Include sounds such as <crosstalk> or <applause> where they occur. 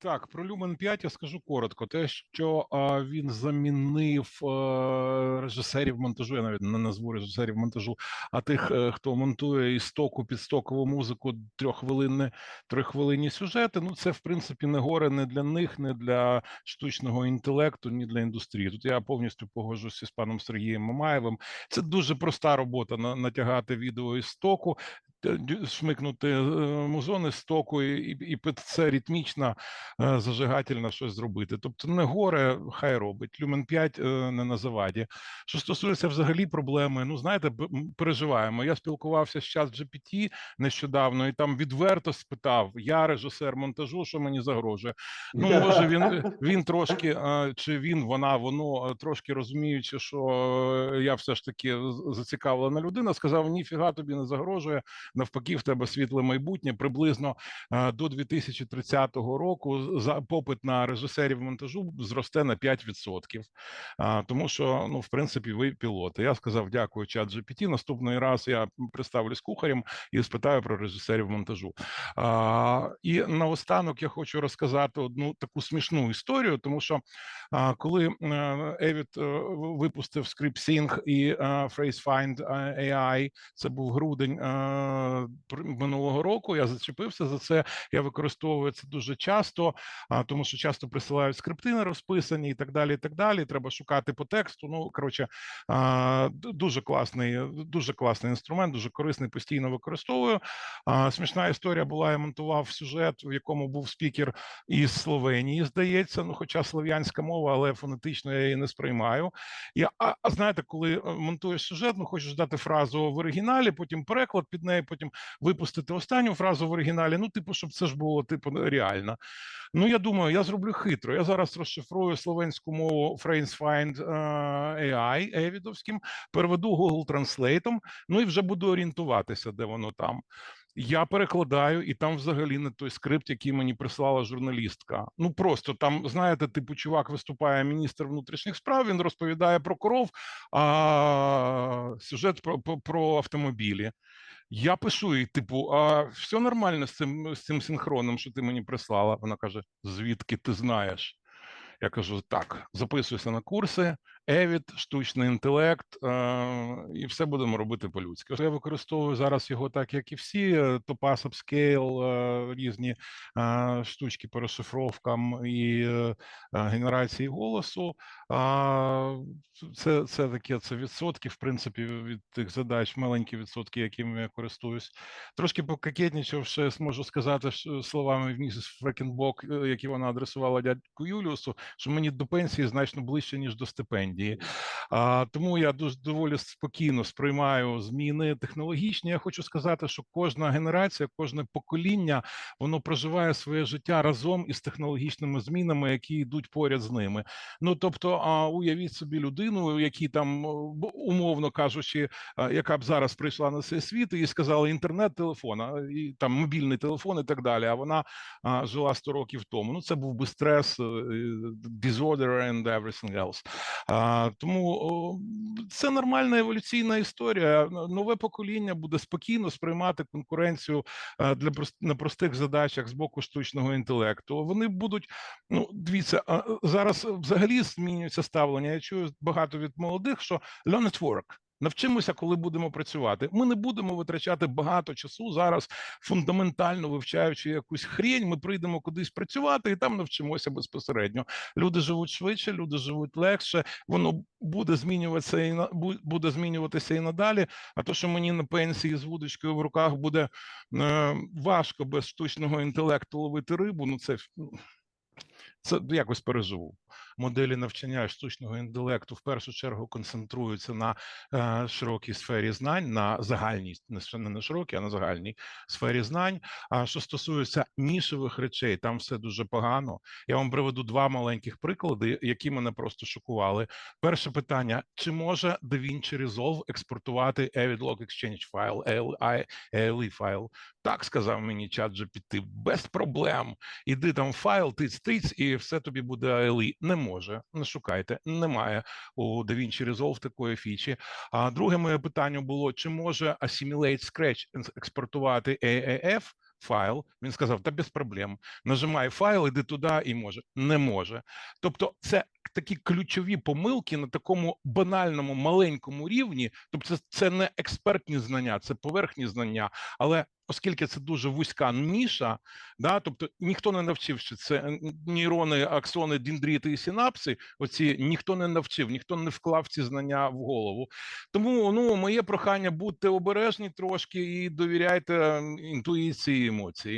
Так, про Люмен 5 я скажу коротко. Те, що а, він замінив е, режисерів монтажу, я навіть не назву режисерів монтажу, а тих, е, хто монтує істоку, підстокову музику, трьоххвилинні, трьоххвилинні сюжети. Ну, це в принципі не горе не для них, не для штучного інтелекту, ні для індустрії. Тут я повністю погоджуюся з паном Сергієм Мамаєвим. Це дуже проста робота на натягати відео із стоку. Дю- Шмикнути е, музони з стоку і, і, під це ритмічно е, зажигательно щось зробити. Тобто не горе, хай робить. Люмен 5 е, не на заваді. Що стосується взагалі проблеми, ну знаєте, переживаємо. Я спілкувався з чат GPT нещодавно, і там відверто спитав: я режисер монтажу, що мені загрожує. Ну, <laughs> може, він він трошки, е, чи він, вона, воно е, трошки розуміючи, що е, я все ж таки зацікавлена людина, сказав: ніфіга тобі не загрожує. Навпаки, в тебе світле майбутнє приблизно е, до 2030 року за попит на режисерів монтажу зросте на 5%. А, Тому що, ну, в принципі, ви пілоти. Я сказав дякую, чат GPT. Наступний раз я представлюсь кухарем і спитаю про режисерів монтажу. А, І наостанок я хочу розказати одну таку смішну історію, тому що коли Евіт випустив ScriptSync і е, FraseFind е, AI, це був грудень е, минулого року. Я зачепився за це. Я використовую це дуже часто, тому що часто присилають скрипти не розписані і так далі. І так далі. Треба шукати по тексту. Ну коротше, дуже класний, дуже класний інструмент, дуже корисний. Постійно використовую. Смішна історія була. Я монтував сюжет, в якому був спікер із Словенії, здається. Ну, хоча слов'янська мова, але фонетично я її не сприймаю. І, а, а знаєте, коли е, монтуєш сюжет, ну хочеш дати фразу в оригіналі, потім переклад під неї, потім випустити останню фразу в оригіналі. Ну, типу, щоб це ж було типу реально. Ну, я думаю, я зроблю хитро. Я зараз розшифрую словенську мову FrameFind е, AI Евідовським, переведу Google Translate, ну і вже буду орієнтуватися, де воно там. Я перекладаю, і там взагалі не той скрипт, який мені прислала журналістка. Ну просто там, знаєте, типу, чувак виступає міністр внутрішніх справ. Він розповідає про коров, а сюжет про, про, про автомобілі. Я пишу їй, типу, а все нормально з цим з цим синхроном, що ти мені прислала. Вона каже: звідки ти знаєш? Я кажу: так, записуйся на курси, Евід, штучний інтелект, е, і все будемо робити по-людськи. Я використовую зараз його так, як і всі: е, Topaz Upscale, е, різні е, штучки по розшифровкам і е, е, генерації голосу. А, це, це таке це відсотки, в принципі, від тих задач, маленькі відсотки, якими я користуюсь. Трошки покакетнічавши, зможу сказати словами в місіс Фрекенбок, е, які вона адресувала дядьку Юліусу, що мені до пенсії значно ближче, ніж до стипендії. А, тому я дуже доволі спокійно сприймаю зміни технологічні. Я хочу сказати, що кожна генерація, кожне покоління воно проживає своє життя разом із технологічними змінами, які йдуть поряд з ними. Ну тобто, уявіть собі людину, які там умовно кажучи, яка б зараз прийшла на цей світ і сказала інтернет, телефон, і там мобільний телефон і так далі. А вона жила 100 років тому. Ну це був би стрес, е, disorder and everything else. Тому це нормальна еволюційна історія. Нове покоління буде спокійно сприймати конкуренцію е, для на простих задачах з боку штучного інтелекту. Вони будуть ну дивіться, зараз взагалі змінюється ставлення. Я чую багато від молодих, що learn at work. Навчимося, коли будемо працювати. Ми не будемо витрачати багато часу зараз, фундаментально вивчаючи якусь хрень. Ми прийдемо кудись працювати і там навчимося безпосередньо. Люди живуть швидше, люди живуть легше. Воно буде змінюватися і на бу- буде змінюватися і надалі. А то, що мені на пенсії з вудочкою в руках буде е, важко без штучного інтелекту ловити рибу. Ну це ну, це якось переживу. Моделі навчання штучного інтелекту в першу чергу концентруються на е, широкій сфері знань, на загальній, не на широкій, а на загальній сфері знань. А що стосується нішевих речей, там все дуже погано. Я вам приведу два маленьких приклади, які мене просто шокували. Перше питання: чи може DaVinci Resolve експортувати Avid Log Exchange файл, ALE файл? Так сказав мені чат GPT, без проблем. Іди там файл, тиць-тиць, і все тобі буде ALE. Не може, не шукайте, немає у DaVinci Resolve такої фічі. А друге моє питання було: чи може Assimilate Scratch експортувати AAF? файл. Він сказав: та без проблем. Нажимає файл, іди туди і може. Не може. Тобто, це такі ключові помилки на такому банальному маленькому рівні. Тобто, це, не експертні знання, це поверхні знання. Але оскільки це дуже вузька ніша, да, тобто ніхто не навчив, що це нейрони, аксони, дендрити і синапси. Оці ніхто не навчив, ніхто не вклав ці знання в голову. Тому ну моє прохання будьте обережні трошки і довіряйте інтуїції і емоції.